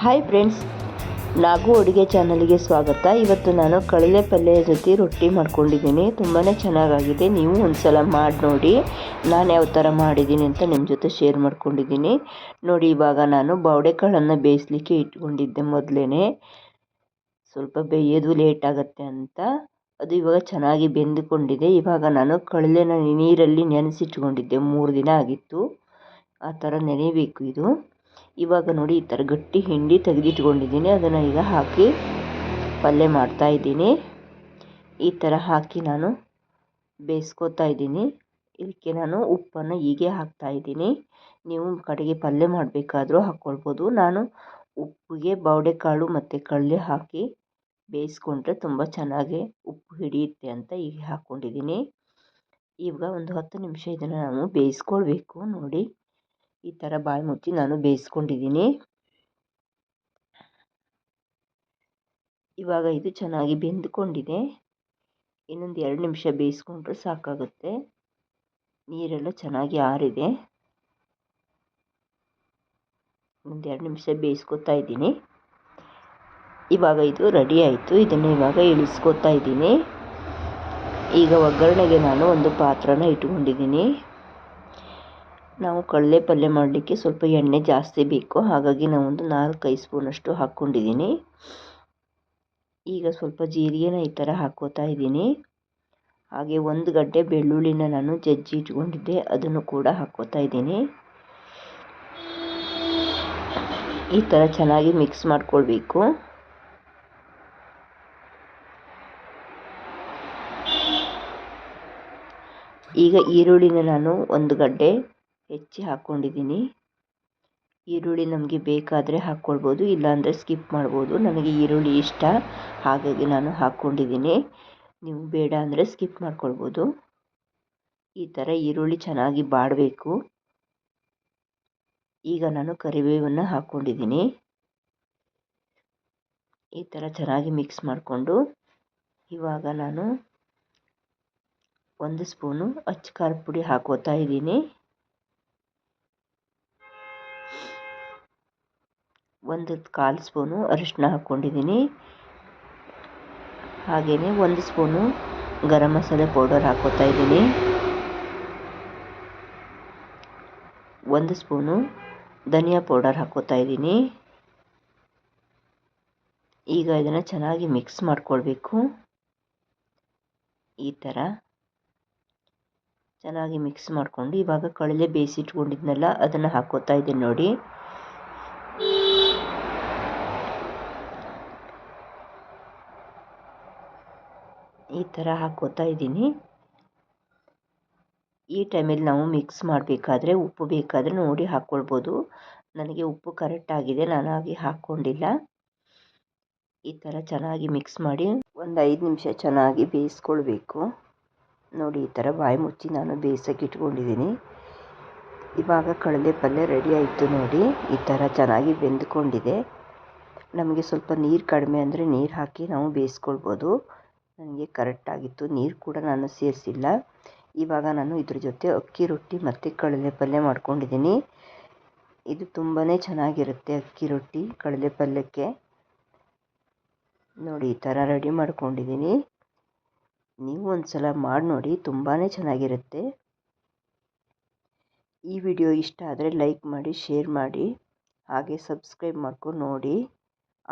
Hi friends ನಾಗು ಅಡುಗೆ ಚಾನಲ್ಗೆ ಸ್ವಾಗತ. ಇವತ್ತು ನಾನು ಕಳಲೆ ಪಲ್ಯ ಜೊತೆ ರೊಟ್ಟಿ ಮಾಡ್ಕೊಂಡಿದ್ದೀನಿ. ತುಂಬಾ ಚೆನ್ನಾಗಾಗಿದೆ. ನೀವು ಒಂದು ಸಲ ಮಾಡಿ ನೋಡಿ. ನಾನು ಯಾವ ಥರ ಮಾಡಿದ್ದೀನಿ ಅಂತ ನಿಮ್ಮ ಜೊತೆ ಶೇರ್ ಮಾಡ್ಕೊಂಡಿದ್ದೀನಿ. ನೋಡಿ, ಇವಾಗ ನಾನು ಬಾವಡೆಕಾಳನ್ನು ಬೇಯಿಸ್ಲಿಕ್ಕೆ ಇಟ್ಕೊಂಡಿದ್ದೆ ಮೊದಲೇ ಸ್ವಲ್ಪ ಬೇಯೋದು ಲೇಟ್ ಆಗುತ್ತೆ ಅಂತ. ಅದು ಇವಾಗ ಚೆನ್ನಾಗಿ ಬೆಂದುಕೊಂಡಿದೆ. ಇವಾಗ ನಾನು ಕಳಲೆನ ನೀರಲ್ಲಿ ನೆನೆಸಿಟ್ಕೊಂಡಿದ್ದೆ. ಮೂರು ದಿನ ಆಗಿತ್ತು. ಆ ಥರ ನೆನೆಯಬೇಕು ಇದು. ಇವಾಗ ನೋಡಿ ಈ ಥರ ಗಟ್ಟಿ ಹಿಂಡಿ ತೆಗೆದಿಟ್ಕೊಂಡಿದ್ದೀನಿ. ಅದನ್ನು ಈಗ ಹಾಕಿ ಪಲ್ಯ ಮಾಡ್ತಾ ಇದ್ದೀನಿ. ಈ ಥರ ಹಾಕಿ ನಾನು ಬೇಯಿಸ್ಕೊತಾ ಇದ್ದೀನಿ. ಇದಕ್ಕೆ ನಾನು ಉಪ್ಪನ್ನು ಹೀಗೆ ಹಾಕ್ತಾ ಇದ್ದೀನಿ. ನೀವು ಕಡೆಗೆ ಪಲ್ಯ ಮಾಡಬೇಕಾದ್ರೂ ಹಾಕ್ಕೊಳ್ಬೋದು. ನಾನು ಉಪ್ಪಿಗೆ ಕಾಳು ಮತ್ತು ಕಡಲೆ ಹಾಕಿ ಬೇಯಿಸ್ಕೊಂಡ್ರೆ ತುಂಬ ಚೆನ್ನಾಗಿ ಉಪ್ಪು ಹಿಡಿಯುತ್ತೆ ಅಂತ ಹೀಗೆ ಹಾಕ್ಕೊಂಡಿದ್ದೀನಿ. ಈಗ ಒಂದು ಹತ್ತು ನಿಮಿಷ ಇದನ್ನು ನಾವು ಬೇಯಿಸ್ಕೊಳ್ಬೇಕು. ನೋಡಿ. ಈ ಥರ ಬಾಯಿ ಮುಚ್ಚಿ ನಾನು ಬೇಯಿಸ್ಕೊಂಡಿದ್ದೀನಿ ಇವಾಗ ಇದು ಚೆನ್ನಾಗಿ ಬೆಂದ್ಕೊಂಡಿದೆ. ಇನ್ನೊಂದು ಎರಡು ನಿಮಿಷ ಬೇಯಿಸ್ಕೊಂಡ್ರೆ ಸಾಕಾಗುತ್ತೆ. ನೀರೆಲ್ಲ ಚೆನ್ನಾಗಿ ಆರಿದೆ. ಒಂದು ಎರಡು ನಿಮಿಷ ಬೇಯಿಸ್ಕೊತಾ ಇದ್ದೀನಿ. ಇವಾಗ ಇದು ರೆಡಿ ಆಯಿತು. ಇದನ್ನು ಇವಾಗ ಇಳಿಸ್ಕೊತಾ ಇದ್ದೀನಿ. ಈಗ ಒಗ್ಗರಣೆಗೆ ನಾನು ಒಂದು ಪಾತ್ರನ ಇಟ್ಕೊಂಡಿದ್ದೀನಿ. ನಾವು ಕಡಲೆ ಪಲ್ಯ ಮಾಡಲಿಕ್ಕೆ ಸ್ವಲ್ಪ ಎಣ್ಣೆ ಜಾಸ್ತಿ ಬೇಕು. ಹಾಗಾಗಿ ನಾವೊಂದು ನಾಲ್ಕೈದು ಸ್ಪೂನಷ್ಟು ಹಾಕ್ಕೊಂಡಿದ್ದೀನಿ. ಈಗ ಸ್ವಲ್ಪ ಜೀರಿಗೆನ ಈ ಥರ ಹಾಕ್ಕೋತಾ ಇದ್ದೀನಿ. ಹಾಗೆ ಒಂದು ಗಡ್ಡೆ ಬೆಳ್ಳುಳ್ಳಿನ ನಾನು ಜಜ್ಜಿ ಇಟ್ಕೊಂಡಿದ್ದೆ. ಅದನ್ನು ಕೂಡ ಹಾಕ್ಕೋತಾ ಇದ್ದೀನಿ. ಈ ಥರ ಚೆನ್ನಾಗಿ ಮಿಕ್ಸ್ ಮಾಡ್ಕೊಳ್ಬೇಕು. ಈಗ ಈರುಳ್ಳಿನ ನಾನು ಒಂದು ಗಡ್ಡೆ ಹೆಚ್ಚಿ ಹಾಕ್ಕೊಂಡಿದ್ದೀನಿ. ಈರುಳ್ಳಿ ನಮಗೆ ಬೇಕಾದರೆ ಹಾಕ್ಕೊಳ್ಬೋದು, ಇಲ್ಲಾಂದರೆ ಸ್ಕಿಪ್ ಮಾಡ್ಬೋದು. ನನಗೆ ಈರುಳ್ಳಿ ಇಷ್ಟ, ಹಾಗಾಗಿ ನಾನು ಹಾಕ್ಕೊಂಡಿದ್ದೀನಿ. ನೀವು ಬೇಡ ಅಂದರೆ ಸ್ಕಿಪ್ ಮಾಡ್ಕೊಳ್ಬೋದು. ಈ ಥರ ಈರುಳ್ಳಿ ಚೆನ್ನಾಗಿ ಬಾಡಬೇಕು. ಈಗ ನಾನು ಕರಿಬೇವನ್ನು ಹಾಕ್ಕೊಂಡಿದ್ದೀನಿ. ಈ ಥರ ಚೆನ್ನಾಗಿ ಮಿಕ್ಸ್ ಮಾಡಿಕೊಂಡು, ಇವಾಗ ನಾನು ಒಂದು ಸ್ಪೂನು ಅಚ್ಚ ಖಾರದ ಪುಡಿ ಹಾಕೋತಾ ಇದ್ದೀನಿ. ಒಂದು ಕಾಲು ಸ್ಪೂನು ಅರಿಶಿನ ಹಾಕ್ಕೊಂಡಿದ್ದೀನಿ ಹಾಗೆಯೇ ಒಂದು ಸ್ಪೂನು ಗರಂ ಮಸಾಲೆ ಪೌಡರ್ ಹಾಕೋತಾ ಇದ್ದೀನಿ. ಒಂದು ಸ್ಪೂನು ಧನಿಯಾ ಪೌಡರ್ ಹಾಕೋತಾ ಇದ್ದೀನಿ. ಈಗ ಇದನ್ನು ಚೆನ್ನಾಗಿ ಮಿಕ್ಸ್ ಮಾಡ್ಕೊಳ್ಬೇಕು. ಈ ಥರ ಚೆನ್ನಾಗಿ ಮಿಕ್ಸ್ ಮಾಡಿಕೊಂಡು ಇವಾಗ ಕಡಲೆ ಬೇಯಿಸಿಟ್ಕೊಂಡಿದ್ನಲ್ಲ, ಅದನ್ನು ಹಾಕೋತಾ ಇದ್ದೀನಿ ನೋಡಿ. ಈ ಥರ ಹಾಕ್ಕೋತಾ ಇದ್ದೀನಿ. ಈ ಟೈಮಲ್ಲಿ ನಾವು ಮಿಕ್ಸ್ ಮಾಡಬೇಕಾದ್ರೆ ಉಪ್ಪು ಬೇಕಾದರೆ ನೋಡಿ ಹಾಕ್ಕೊಳ್ಬೋದು. ನನಗೆ ಉಪ್ಪು ಕರೆಕ್ಟ್ ಆಗಿದೆ, ನಾನು ಹಾಗೆ ಹಾಕ್ಕೊಂಡಿಲ್ಲ. ಈ ಥರ ಚೆನ್ನಾಗಿ ಮಿಕ್ಸ್ ಮಾಡಿ ಒಂದು ಐದು ನಿಮಿಷ ಚೆನ್ನಾಗಿ ಬೇಯಿಸ್ಕೊಳ್ಬೇಕು. ನೋಡಿ, ಈ ಥರ ಬಾಯಿ ಮುಚ್ಚಿ ನಾನು ಬೇಯಿಸೋಕೆ ಇಟ್ಕೊಂಡಿದ್ದೀನಿ. ಇವಾಗ ಕಡಲೆ ಪಲ್ಯ ರೆಡಿ ಆಯಿತು ನೋಡಿ. ಈ ಥರ ಚೆನ್ನಾಗಿ ಬೆಂದುಕೊಂಡಿದೆ. ನಮಗೆ ಸ್ವಲ್ಪ ನೀರು ಕಡಿಮೆ ಅಂದರೆ ನೀರು ಹಾಕಿ ನಾವು ಬೇಯಿಸ್ಕೊಳ್ಬೋದು. ನನಗೆ ಕರೆಕ್ಟಾಗಿತ್ತು ನೀರು ಕೂಡ ನಾನು ಸೇರಿಸಿಲ್ಲ. ಇವಾಗ ನಾನು ಇದ್ರ ಜೊತೆ ಅಕ್ಕಿ ರೊಟ್ಟಿ ಮತ್ತು ಕಡಲೆ ಪಲ್ಯ ಮಾಡ್ಕೊಂಡಿದ್ದೀನಿ. ಇದು ತುಂಬಾ ಚೆನ್ನಾಗಿರುತ್ತೆ ಅಕ್ಕಿ ರೊಟ್ಟಿ, ಕಡಲೆ ಪಲ್ಯಕ್ಕೆ. ನೋಡಿ, ಈ ಥರ ರೆಡಿ ಮಾಡ್ಕೊಂಡಿದ್ದೀನಿ. ನೀವು ಒಂದು ಸಲ ಮಾಡಿ ನೋಡಿ ತುಂಬಾ ಚೆನ್ನಾಗಿರುತ್ತೆ. ಈ ವಿಡಿಯೋ ಇಷ್ಟ ಆದರೆ ಲೈಕ್ ಮಾಡಿ, ಶೇರ್ ಮಾಡಿ, ಹಾಗೆ ಸಬ್ಸ್ಕ್ರೈಬ್ ಮಾಡ್ಕೊಂಡು ನೋಡಿ.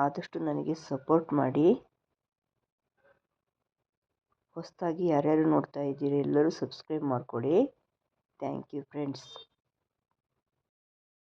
ಆದಷ್ಟು ನನಗೆ ಸಪೋರ್ಟ್ ಮಾಡಿ. ಹೊಸದಾಗಿ ಯಾರ್ಯಾರು ನೋಡ್ತಾ ಇದ್ದೀರಿ ಎಲ್ಲರೂ ಸಬ್ಸ್ಕ್ರೈಬ್ ಮಾಡಿಕೊಡಿ. Thank you friends